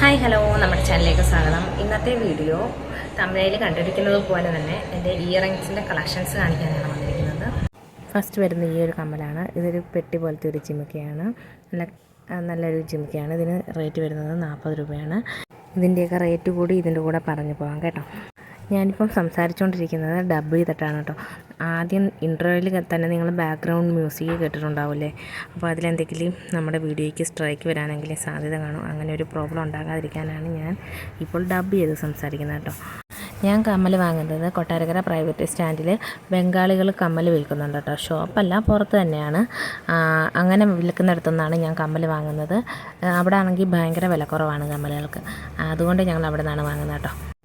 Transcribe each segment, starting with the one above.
Hi hello നമ്മുടെ ചാനലിലേക്ക് സ്വാഗതം. ഇന്നത്തെ വീഡിയോ തമിഴയിൽ കണ്ടിരിക്കുന്നത് പോലെ തന്നെ എന്റെ ഇയറിങ്സിന്റെ കളക്ഷൻസ് കാണിക്കാനാണ് വന്നിരിക്കുന്നത്. ഫസ്റ്റ് വരുന്ന ഈ ഒരു കമ്മലാണ്. ഇതൊരു പെട്ടി പോലത്തെ ഒരു ചിമിക്കയാണ്. നല്ല നല്ലൊരു ചിമിക്കയാണ്. ഇതിന് റേറ്റ് വരുന്നത് നാൽപ്പത് രൂപയാണ്. ഇതിന്റെയൊക്കെ റേറ്റ് കൂടി ഇതിന്റെ കൂടെ പറഞ്ഞു പോകാം കേട്ടോ. ഞാനിപ്പം സംസാരിച്ചുകൊണ്ടിരിക്കുന്നത് ഡബ് ചെയ്തിട്ടാണ് കേട്ടോ. ആദ്യം ഇൻട്രോയിൽ തന്നെ നിങ്ങൾ ബാക്ക്ഗ്രൗണ്ട് മ്യൂസിക് കേട്ടിട്ടുണ്ടാവില്ലേ? അപ്പോൾ അതിലെന്തെങ്കിലും നമ്മുടെ വീഡിയോയ്ക്ക് സ്ട്രൈക്ക് വരാനെങ്കിൽ സാധ്യത കാണും. അങ്ങനെ ഒരു പ്രോബ്ലം ഉണ്ടാകാതിരിക്കാനാണ് ഞാൻ ഇപ്പോൾ ഡബ് ചെയ്ത് സംസാരിക്കുന്നത് കേട്ടോ. ഞാൻ കമ്മൽ വാങ്ങുന്നത് കൊട്ടാരക്കര പ്രൈവറ്റ് സ്റ്റാൻഡിൽ ബംഗാളികൾ കമ്മൽ വിൽക്കുന്നുണ്ട് കേട്ടോ. ഷോപ്പല്ല പുറത്ത് തന്നെയാണ്. അങ്ങനെ വിൽക്കുന്നിടത്തു നിന്നാണ് ഞാൻ കമ്മൽ വാങ്ങുന്നത്. അവിടെ ആണെങ്കിൽ ഭയങ്കര വിലക്കുറവാണ് കമ്മലുകൾക്ക്. അതുകൊണ്ട് ഞങ്ങൾ അവിടെ നിന്നാണ് വാങ്ങുന്നത് കേട്ടോ.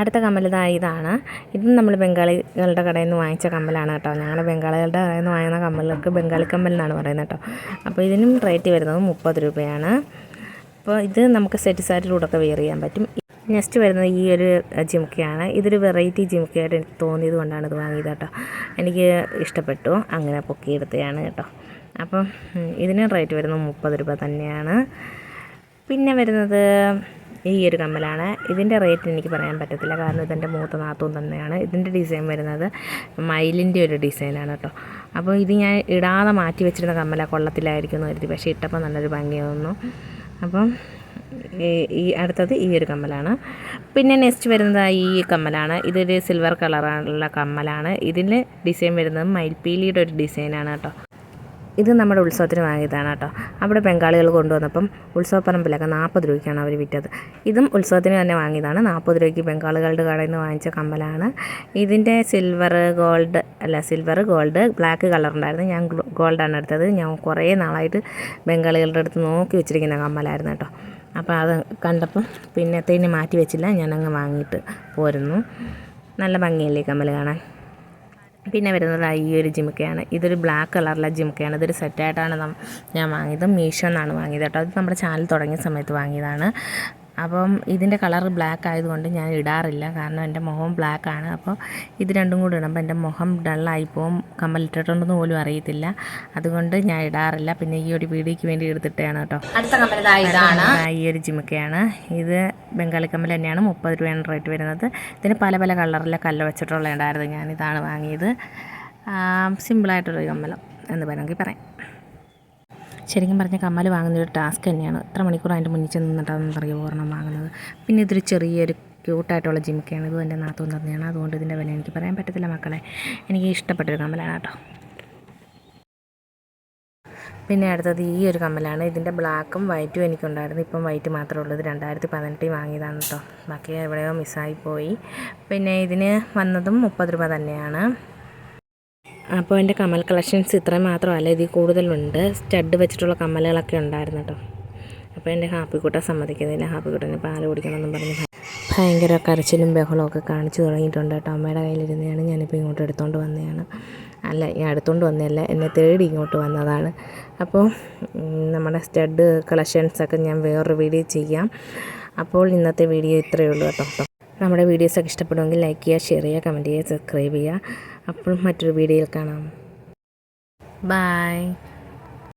അടുത്ത കമ്മൽ ഇതാ ഇതാണ് ഇതും നമ്മൾ ബംഗാളികളുടെ കടയിൽ നിന്ന് വാങ്ങിച്ച കമ്മലാണ് കേട്ടോ. ഞങ്ങളുടെ ബംഗാളികളുടെ കടയിൽ നിന്ന് വാങ്ങുന്ന കമ്മലൊക്കെ ബംഗാളി കമ്മൽ എന്നാണ് പറയുന്നത് കേട്ടോ. അപ്പോൾ ഇതിനും റേറ്റ് വരുന്നത് മുപ്പത് രൂപയാണ്. അപ്പോൾ ഇത് നമുക്ക് സെറ്റ് സാരിലൂടെയൊക്കെ വെയർ ചെയ്യാൻ പറ്റും. നെക്സ്റ്റ് വരുന്നത് ഈ ഒരു ജിംക്കയാണ് ഇതൊരു വെറൈറ്റി ജിംക്കയായിട്ട് എനിക്ക് തോന്നിയത് കൊണ്ടാണ് ഇത് വാങ്ങിയത് കേട്ടോ. എനിക്ക് ഇഷ്ടപ്പെട്ടു. അങ്ങനെ പൊക്കിയെടുത്തതാണ് കേട്ടോ. അപ്പം ഇതിന് റേറ്റ് വരുന്നത് മുപ്പത് രൂപ തന്നെയാണ്. പിന്നെ വരുന്നത് ഈ ഒരു കമ്മലാണ്. ഇതിന്റെ റേറ്റ് എനിക്ക് പറയാൻ പറ്റത്തില്ല. കാരണം ഇതെന്റെ മൂത്ത നാത്തൂൻ തന്നെയാണ്. ഇതിന്റെ ഡിസൈൻ വരുന്നത് മയിലിന്റെ ഒരു ഡിസൈനാണ് കേട്ടോ. അപ്പോൾ ഇത് ഞാൻ ഇടാതെ മാറ്റി വെച്ചിരുന്ന കമ്മല. കൊള്ളത്തിലായിരിക്കും എന്ന് കരുതി. പക്ഷേ ഇട്ടപ്പോൾ നല്ലൊരു ഭംഗി തോന്നുന്നു അപ്പം ഈ- ഈ അടുത്തത് ഈ ഒരു കമ്മലാണ്. പിന്നെ നെക്സ്റ്റ് വരുന്നത് ഈ കമ്മലാണ്. ഇതൊരു സിൽവർ കളറുള്ള കമ്മലാണ്. ഇതിൽ ഡിസൈൻ വരുന്നത് മയിൽപ്പീലിയുടെ ഒരു ഡിസൈനാണ് കേട്ടോ. ഇത് നമ്മുടെ ഉത്സവത്തിന് വാങ്ങിയതാണ് കേട്ടോ. അവിടെ ബംഗാളികൾ കൊണ്ടുവന്നപ്പം ഉത്സവപ്പറമ്പിലൊക്കെ നാൽപ്പത് രൂപയ്ക്കാണ് അവർ വിറ്റത്. ഇതും ഉത്സവത്തിന് തന്നെ വാങ്ങിയതാണ്. നാൽപ്പത് രൂപയ്ക്ക് ബംഗാളികളുടെ കടയിൽ നിന്ന് വാങ്ങിച്ച കമ്മലാണ്. ഇതിന്റെ സിൽവർ ഗോൾഡ് അല്ല സിൽവർ ഗോൾഡ് ബ്ലാക്ക് കളറുണ്ടായിരുന്നു ഞാൻ ഗോൾഡാണ് എടുത്തത്. ഞാൻ കുറേ നാളായിട്ട് ബംഗാളികളുടെ അടുത്ത് നോക്കി വെച്ചിരിക്കുന്ന കമ്മലായിരുന്നു കേട്ടോ. അപ്പോൾ അത് കണ്ടപ്പം പിന്നത്തേന് മാറ്റി വെച്ചില്ല. ഞാനങ്ങ് വാങ്ങിയിട്ട് പോരുന്നു. നല്ല ഭംഗിയല്ലേ കമ്മൽ കാണാൻ? പിന്നെ വരുന്നത് ഈ ഒരു ജിമിക്കയാണ്. ഇതൊരു ബ്ലാക്ക് കളറിലെ ജിമിക്കയാണ്. ഇതൊരു സെറ്റായിട്ടാണ് ഞാൻ വാങ്ങിയത്. മീഷോ എന്നാണ് വാങ്ങിയത് കേട്ടോ. അത് നമ്മുടെ ചാനൽ തുടങ്ങിയ സമയത്ത് വാങ്ങിയതാണ്. അപ്പം ഇതിന്റെ കളർ ബ്ലാക്ക് ആയതുകൊണ്ട് ഞാൻ ഇടാറില്ല. കാരണം എന്റെ മുഖം ബ്ലാക്ക് ആണ്. അപ്പോൾ ഇത് രണ്ടും കൂടി ഇടുമ്പോൾ എന്റെ മുഖം ഡള്ളായി പോവും. കമ്മലിട്ടിട്ടുണ്ടെന്ന് പോലും അറിയത്തില്ല. അതുകൊണ്ട് ഞാൻ ഇടാറില്ല. പിന്നെ ഈ ഒരു വീഡിയോയ്ക്ക് വേണ്ടി എടുത്തിട്ടാണ് കേട്ടോ. അടുത്ത ഇതാണ്. ഈ ഒരു ജിമിക്കയാണ്. ഇത് ബംഗാളി കമ്മൽ തന്നെയാണ്. മുപ്പത് രൂപയാണ് റേറ്റ് വരുന്നത്. ഇതിന് പല പല കളറിലെ കല്ല് വെച്ചിട്ടുള്ള ഉണ്ടായിരുന്നു ഞാൻ ഇതാണ് വാങ്ങിയത് സിമ്പിളായിട്ടുള്ളൊരു കമ്മലം എന്ന് വേണമെങ്കിൽ പറയാം. ശരിക്കും പറഞ്ഞ കമ്മൽ വാങ്ങുന്നൊരു ടാസ്ക് തന്നെയാണ്. എത്ര മണിക്കൂർ അതിന്റെ മുന്നിൽ ചെന്ന് നിന്നിട്ടാണെന്ന് അറിയുമോ വാങ്ങുന്നത്. പിന്നെ ഇതൊരു ചെറിയൊരു ക്യൂട്ടായിട്ടുള്ള ജിമിക്കയാണ് ഇത് എന്റെ നാത്തൂൻ തന്നെയാണ്. അതുകൊണ്ട് ഇതിന്റെ വില എനിക്ക് പറയാൻ പറ്റത്തില്ല മക്കളെ. എനിക്ക് ഇഷ്ടപ്പെട്ടൊരു കമ്മലാണ് കേട്ടോ. പിന്നെ അടുത്തത് ഈ ഒരു കമ്മലാണ്. ഇതിന്റെ ബ്ലാക്കും വൈറ്റും എനിക്കുണ്ടായിരുന്നു. ഇപ്പം വൈറ്റ് മാത്രമേ ഉള്ളൂ. ഇത് രണ്ടായിരത്തി പതിനെട്ടിൽ വാങ്ങിയതാണ് കേട്ടോ. ബാക്കി എവിടെയോ മിസ്സായിപ്പോയി പിന്നെ ഇതിന് വന്നതും മുപ്പത് രൂപ തന്നെയാണ്. അപ്പോൾ എന്റെ കമ്മൽ കളക്ഷൻസ് ഇത്രയും മാത്രമല്ല ഇതിൽ കൂടുതലുണ്ട്. സ്റ്റഡ് വെച്ചിട്ടുള്ള കമ്മലുകളൊക്കെ ഉണ്ടായിരുന്നു കേട്ടോ. അപ്പോൾ എന്റെ ഹാപ്പിക്കുട്ട സമ്മതിക്കുന്നില്ല ഹാപ്പിക്കുട്ടന് പാൽ കുടിക്കണമെന്നും പറഞ്ഞ് ഭയ- ഭയങ്കര കരച്ചിലും ബഹളവും ഒക്കെ കാണിച്ചു തുടങ്ങിയിട്ടുണ്ട് കേട്ടോ. അമ്മയുടെ കയ്യിലിരുന്നതാണ് ഞാനിപ്പോൾ ഇങ്ങോട്ട് എടുത്തുകൊണ്ട് വന്നതാണ്. അല്ല ഞാൻ എടുത്തുകൊണ്ട് വന്നതല്ല എന്നെ തേടി ഇങ്ങോട്ട് വന്നതാണ്. അപ്പോൾ നമ്മുടെ സ്റ്റഡ് കളക്ഷൻസൊക്കെ ഞാൻ വേറൊരു വീഡിയോ ചെയ്യാം. അപ്പോൾ ഇന്നത്തെ വീഡിയോ ഇത്രയേ ഉള്ളൂ കേട്ടോ. നമ്മുടെ വീഡിയോസൊക്കെ ഇഷ്ടപ്പെടുമെങ്കിൽ ലൈക്ക് ചെയ്യുക ഷെയർ ചെയ്യുക കമന്റ് ചെയ്യുക സബ്സ്ക്രൈബ് ചെയ്യുക. അപ്പോൾ മറ്റൊരു വീഡിയോയിൽ കാണാം. ബായ്